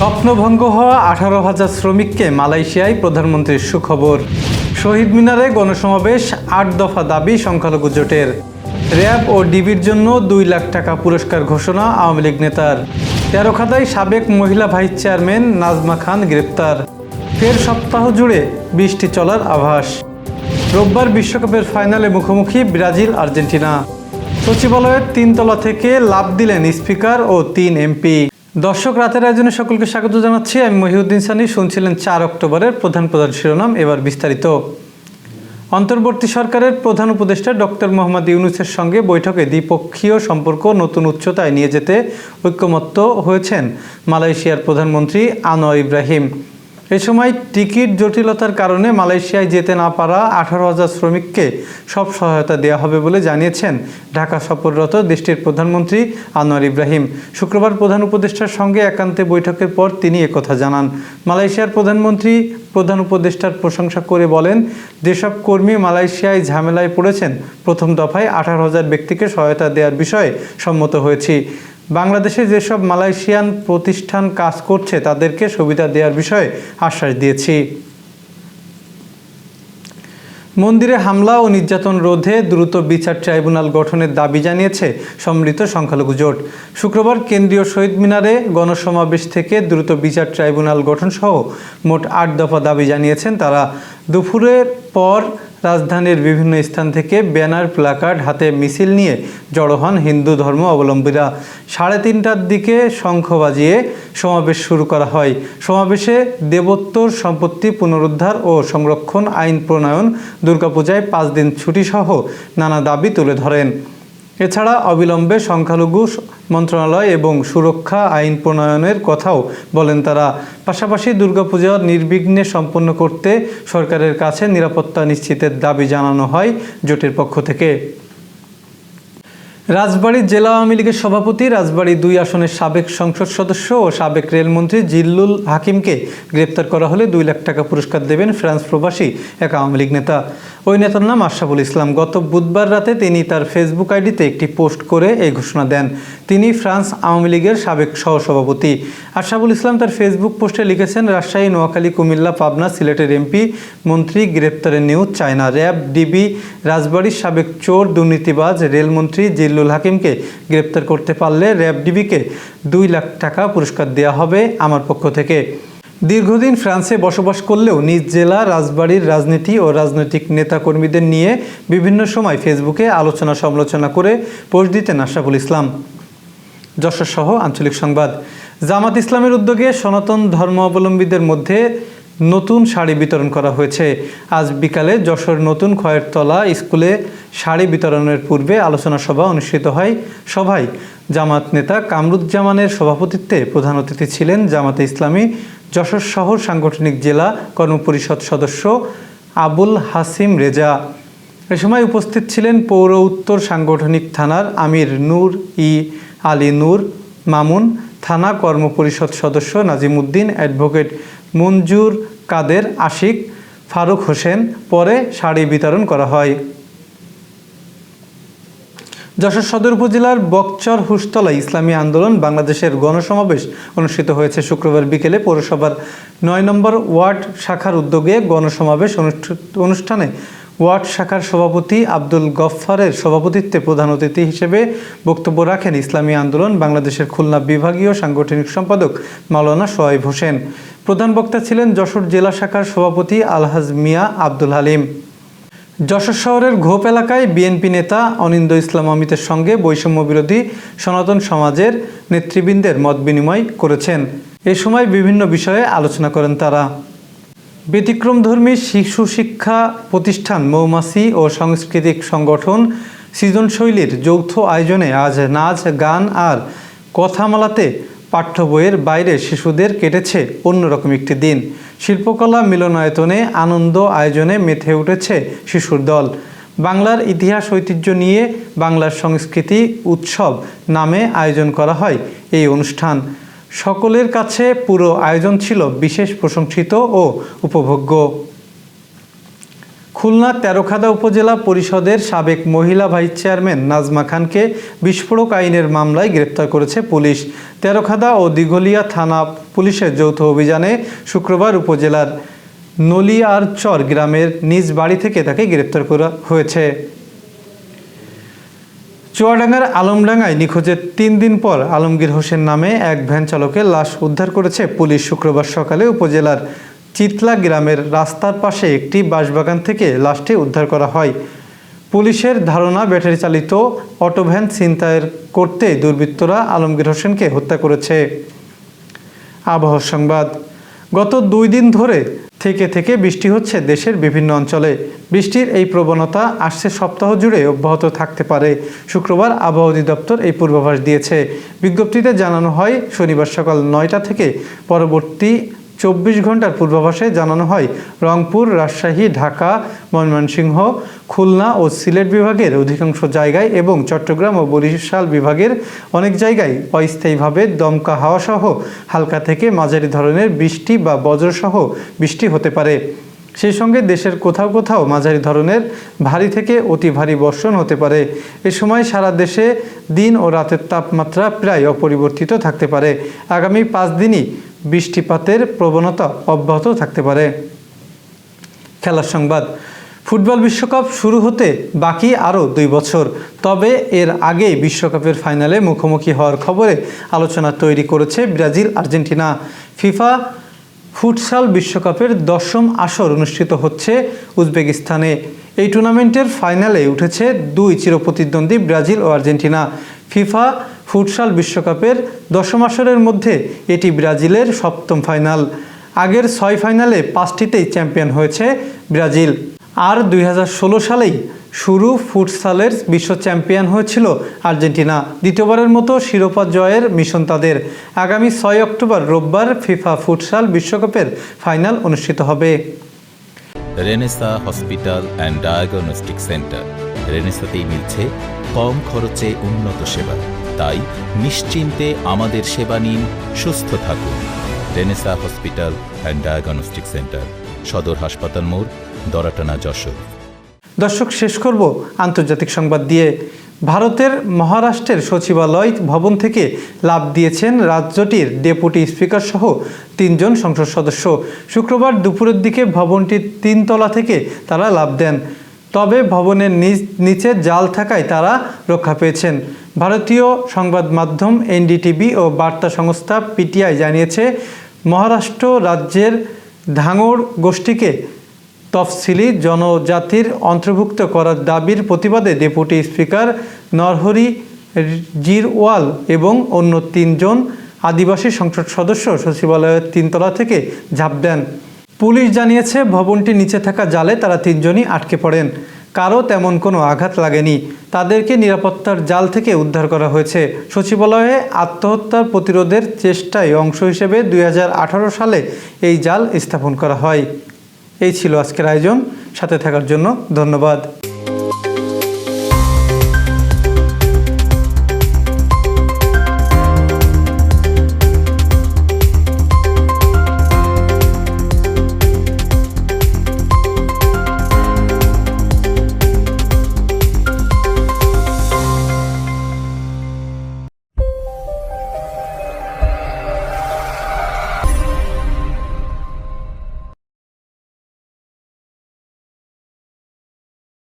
স্বপ্নভঙ্গ হওয়া আঠারো হাজার শ্রমিককে মালয়েশিয়ায় প্রধানমন্ত্রীর সুখবর। শহীদ মিনারে গণসমাবেশ, আট দফা দাবি সংখ্যালঘু জোটের। র্যাব ও ডিবির জন্য দুই লাখ টাকা পুরস্কার ঘোষণা আওয়ামী লীগ নেতার। তেরো খাতায় সাবেক মহিলা ভাইস চেয়ারম্যান নাজমা খান গ্রেপ্তার। ফের সপ্তাহ জুড়ে বৃষ্টি চলার আভাস। রোববার বিশ্বকাপের ফাইনালে মুখোমুখি ব্রাজিল, আর্জেন্টিনা। সচিবালয়ের তিনতলা থেকে লাভ দিলেন স্পিকার ও তিন এমপি। দর্শক, রাতের আয়োজনে সকলকে স্বাগত জানাচ্ছি। আমি মহিউদ্দিন সানি, শুনছিলেন চার অক্টোবরের প্রধান প্রধান শিরোনাম। এবার বিস্তারিত। অন্তর্বর্তী সরকারের প্রধান উপদেষ্টা ডক্টর মোহাম্মদ ইউনুসের সঙ্গে বৈঠকে দ্বিপক্ষীয় সম্পর্ক নতুন উচ্চতায় নিয়ে যেতে ঐক্যমত্য হয়েছেন মালয়েশিয়ার প্রধানমন্ত্রী আনোয়ার ইব্রাহিম। এ সময় টিকিট জটিলতার কারণে মালয়েশিয়ায় যেতে না পারা আঠারো হাজার শ্রমিককে সব সহায়তা দেওয়া হবে বলে জানিয়েছেন ঢাকা সফররত দেশটির প্রধানমন্ত্রী আনোয়ার ইব্রাহিম। শুক্রবার প্রধান উপদেষ্টার সঙ্গে একান্তে বৈঠকের পর তিনি একথা জানান। মালয়েশিয়ার প্রধানমন্ত্রী প্রধান উপদেষ্টার প্রশংসা করে বলেন যেসব কর্মী মালয়েশিয়ায় ঝামেলায় পড়েছেন। প্রথম দফায় আঠারো হাজার ব্যক্তিকে সহায়তা দেওয়ার বিষয়ে সম্মত হয়েছি। বাংলাদেশে যেসব মালয়েশিয়ান প্রতিষ্ঠান কাজ করছে, তাদেরকে সুবিধা দেওয়ার বিষয়ে আশ্বাস দিয়েছি। মন্দিরে হামলা ও নির্যাতন রোধে দ্রুত বিচার ট্রাইব্যুনাল গঠনের দাবি জানিয়েছে সম্মিলিত সংখ্যালঘু জোট। শুক্রবার কেন্দ্রীয় শহীদ মিনারে গণসমাবেশ থেকে দ্রুত বিচার ট্রাইব্যুনাল গঠন সহ মোট আট দফা দাবি জানিয়েছেন তারা। দুপুরের পর রাজধানীর বিভিন্ন স্থান থেকে ব্যানার, প্লাকার্ড, হাতে মিছিল নিয়ে জড়ো হন হিন্দু ধর্ম অবলম্বীরা। সাড়ে তিনটার দিকে শঙ্খ বাজিয়ে সমাবেশ শুরু করা হয়। সমাবেশে দেবোত্তর সম্পত্তি পুনরুদ্ধার ও সংরক্ষণ আইন প্রণয়ন, দুর্গাপূজায় পাঁচ দিন ছুটিসহ নানা দাবি তুলে ধরেন। এছাড়া অবিলম্বে সংখ্যালঘু মন্ত্রণালয় এবং সুরক্ষা আইন প্রণয়নের কথাও বলেন তারা। পাশাপাশি দুর্গাপূজা নির্বিঘ্নে সম্পন্ন করতে সরকারের কাছে নিরাপত্তা নিশ্চিতের দাবি জানানো হয় জোটের পক্ষ থেকে। রাজবাড়ী জেলা আওয়ামী লীগের সভাপতি রাজবাড়ী দুই আসনের সাবেক সংসদ সদস্য ও সাবেক রেলমন্ত্রী জিল্লুল হাকিমকে গ্রেপ্তার করা হলে দুই লাখ টাকা পুরস্কার দেবেন ফ্রান্স প্রবাসী এক আওয়ামী লীগ নেতা। ওই নেতার নাম আশরাফুল ইসলাম। গত বুধবার রাতে তিনি তার ফেসবুক আইডিতে একটি পোস্ট করে এই ঘোষণা দেন। তিনি ফ্রান্স আওয়ামী লীগের সাবেক সহসভাপতি। আশরাফুল ইসলাম তার ফেসবুক পোস্টে লিখেছেন, রাজশাহী, নোয়াখালী, কুমিল্লা, পাবনা, সিলেটের এমপি, মন্ত্রী, গ্রেপ্তারের নিউজ, চায়না র্যাব, ডিবি, রাজবাড়ির সাবেক চোর, দুর্নীতিবাজ, রেলমন্ত্রী, জিল্লুল হাকিমকে গ্রেপ্তার করতে পারলে র্যাব ডিবিকে দুই লাখ টাকা পুরস্কার দেওয়া হবে আমার পক্ষ থেকে। দীর্ঘদিন ফ্রান্সে বসবাস করলেও নিজ জেলা, রাজবাড়ির রাজনীতি ও রাজনৈতিক নেতাকর্মীদের নিয়ে বিভিন্ন সময় ফেসবুকে আলোচনা সমালোচনা করে পোস্ট দিতেন আশরাফুল ইসলাম। যশোর সহ আঞ্চলিক সংবাদ। জামাত ইসলামের উদ্যোগে সনাতন ধর্মাবলম্বীদের মধ্যে নতুন শাড়ি বিতরণ করা হয়েছে। আজ বিকালে যশোর নতুন খয়েরতলা স্কুলে শাড়ি বিতরণের পূর্বে আলোচনা সভা অনুষ্ঠিত হয় সভায়। জামাত নেতা কামরুজ্জামানের সভাপতিত্বে প্রধান অতিথি ছিলেন জামাতে ইসলামী যশোর শহর সাংগঠনিক জেলা কর্মপরিষদ সদস্য আবুল হাসিম রেজা। এ সময় উপস্থিত ছিলেন পৌর উত্তর সাংগঠনিক থানার আমির নূর ই আলী নূর, মামুন থানা কর্মপরিষদ সদস্য নাজিমুদ্দিন অ্যাডভোকেট মঞ্জুর কাদের আশিক ফারুক হোসেন পরে শাড়ি বিতরণ করা হয়। যশোর সদর উপজেলার বকচর হুসতলা ইসলামী আন্দোলন বাংলাদেশের গণসমাবেশ অনুষ্ঠিত হয়েছে শুক্রবার বিকেলে পৌরসভার নয় নম্বর ওয়ার্ড শাখার উদ্যোগে গণসমাবেশ অনুষ্ঠ- অনুষ্ঠানে ওয়ার্ড শাখার সভাপতি আব্দুল গফফারের সভাপতিত্বে প্রধান অতিথি হিসেবে বক্তব্য রাখেন ইসলামী আন্দোলন বাংলাদেশের খুলনা বিভাগীয় সাংগঠনিক সম্পাদক মাওলানা সোয়াইব হোসেন। প্রধান বক্তা ছিলেন যশোর জেলা শাখার সভাপতি আলহাজ মিয়া আব্দুল হালিম। যশোর শহরের ঘোপ এলাকায় বিএনপি নেতা অনিন্দ ইসলাম অমিতের সঙ্গে বৈষম্য বিরোধী সনাতন সমাজের নেতৃবৃন্দের মত বিনিময় করেছেন। এ সময় বিভিন্ন বিষয়ে আলোচনা করেন তারা। ব্যতিক্রমধর্মী শিশু শিক্ষা প্রতিষ্ঠান মৌমাছি ও সাংস্কৃতিক সংগঠন সৃজনশৈলীর যৌথ আয়োজনে আজ নাচ, গান আর কথামালাতে পাঠ্য বইয়ের বাইরে শিশুদের কেটেছে অন্যরকম একটি দিন। শিল্পকলা মিলনায়তনে আনন্দ আয়োজনে মেতে উঠেছে শিশুর দল। বাংলার ইতিহাস ঐতিহ্য নিয়ে বাংলার সংস্কৃতি উৎসব নামে আয়োজন করা হয় এই অনুষ্ঠান। সকলের কাছে পুরো আয়োজন ছিল বিশেষ প্রশংসিত ও উপভোগ্য। খুলনা তেরোখাদা উপজেলা পরিষদের সাবেক মহিলা ভাইস চেয়ারম্যান নাজমা খানকে বিস্ফোরক আইনের মামলায় গ্রেপ্তার করেছে পুলিশ। তেরোখাদা ও দিঘলিয়া থানা পুলিশের যৌথ অভিযানে শুক্রবার উপজেলার নলিয়ারচর গ্রামের নিজ বাড়ি থেকে তাকে গ্রেপ্তার করা হয়েছে। চুয়াডাঙ্গার আলমডাঙ্গায় নিখোঁজের তিন দিন পর আলমগীর হোসেন নামে এক ভ্যান চালকের লাশ উদ্ধার করেছে পুলিশ। শুক্রবার সকালে উপজেলার চিতলা গ্রামের রাস্তার পাশে একটি বাঁশবাগান থেকে লাশটি উদ্ধার করা হয়। পুলিশের ধারণা ব্যাটারি চালিত অটোভ্যান ছিনতাইয়ের করতে দুর্বৃত্তরা আলমগীর হোসেনকে হত্যা করেছে। আবহাওয়া সংবাদ। গত দুই দিন ধরে থেকে থেকে বৃষ্টি হচ্ছে দেশের বিভিন্ন অঞ্চলে। বৃষ্টির এই প্রবণতা আসছে সপ্তাহ জুড়ে অব্যাহত থাকতে পারে। শুক্রবার আবহাওয়া অধিদপ্তর এই পূর্বাভাস দিয়েছে। বিজ্ঞপ্তিতে জানানো হয়, শনিবার সকাল নয়টা থেকে পরবর্তী চব্বিশ ঘণ্টার পূর্বাভাসে জানানো হয়, রংপুর, রাজশাহী, ঢাকা, ময়মনসিংহ, খুলনা ও সিলেট বিভাগের অধিকাংশ জায়গায় এবং চট্টগ্রাম ও বরিশাল বিভাগের অনেক জায়গায় অস্থায়ীভাবে দমকা হাওয়াসহ হালকা থেকে মাঝারি ধরনের বৃষ্টি বা বজ্রসহ বৃষ্টি হতে পারে। সেই সঙ্গে দেশের কোথাও কোথাও মাঝারি ধরনের ভারী থেকে অতি ভারী বর্ষণ হতে পারে। এ সময় সারা দেশে দিন ও রাতের তাপমাত্রা প্রায় অপরিবর্তিত থাকতে পারে। আগামী পাঁচ দিনই বৃষ্টিপাতের প্রবণতা অব্যাহত থাকতে পারে। খেলার সংবাদ, ফুটবল বিশ্বকাপ শুরু হতে বাকি আরও দুই বছর, তবে এর আগে বিশ্বকাপের ফাইনালে মুখোমুখি হওয়ার খবরে আলোচনা তৈরি করেছে ব্রাজিল, আর্জেন্টিনা। ফিফা ফুটসাল বিশ্বকাপের দশম আসর অনুষ্ঠিত হচ্ছে উজবেকিস্তানে। এই টুর্নামেন্টের ফাইনালে উঠেছে দুই চিরপ্রতিদ্বন্দ্বী ব্রাজিল ও আর্জেন্টিনা। ফিফা ফুটসাল বিশ্বকাপের দশম আসরের মধ্যে এটি ব্রাজিলের সপ্তম ফাইনাল। আগের ছয় ফাইনালে পাঁচটিতেই চ্যাম্পিয়ন হয়েছে ব্রাজিল। আর দুই হাজার ষোলো সালেই শুরু ফুটসালের বিশ্ব চ্যাম্পিয়ন হয়েছিল আর্জেন্টিনা। দ্বিতীয়বারের মতো শিরোপা জয়ের মিশন তাদের। আগামী ছয় অক্টোবর রোববার ফিফা ফুটসাল বিশ্বকাপের ফাইনাল অনুষ্ঠিত হবে। Renaissance hospital and diagnostic centre. রেনেসাতেই মিলছে কম খরচে উন্নত সেবা। তাই নিশ্চিন্তে আমাদের সেবা নিন, সুস্থ থাকুন। Renaissance hospital and diagnostic centre সদর হাসপাতাল মোড়, দরাটানা যশোর। দর্শক, শেষ করব আন্তর্জাতিক সংবাদ দিয়ে। ভারতের মহারাষ্ট্রের সচিবালয় ভবন থেকে লাভ দিয়েছেন রাজ্যটির ডেপুটি স্পিকার সহ তিনজন সংসদ সদস্য। শুক্রবার দুপুরের দিকে ভবনটির তিনতলা থেকে তারা লাভ দেন। তবে ভবনের নিচ জাল থাকায় তারা রক্ষা পেয়েছেন। ভারতীয় সংবাদ মাধ্যম এনডিটিভি ও বার্তা সংস্থা পিটিআই জানিয়েছে, মহারাষ্ট্র রাজ্যের ধাঙর গোষ্ঠীকে তফসিলি জনজাতির অন্তর্ভুক্ত করার দাবির প্রতিবাদে ডেপুটি স্পিকার নরহরি জিরওয়াল এবং অন্য তিনজন আদিবাসী সংসদ সদস্য সচিবালয়ের তিনতলা থেকে ঝাঁপ দেন। পুলিশ জানিয়েছে, ভবনটির নিচে থাকা জালে তারা তিনজনই আটকে পড়েন। কারও তেমন কোনো আঘাত লাগেনি। তাদেরকে নিরাপত্তার জাল থেকে উদ্ধার করা হয়েছে। সচিবালয়ে আত্মহত্যার প্রতিরোধের চেষ্টায় অংশ হিসেবে দুই হাজার আঠারো সালে এই জাল স্থাপন করা হয়। এই ছিল আজকের আয়োজন। সাথে থাকার জন্য ধন্যবাদ।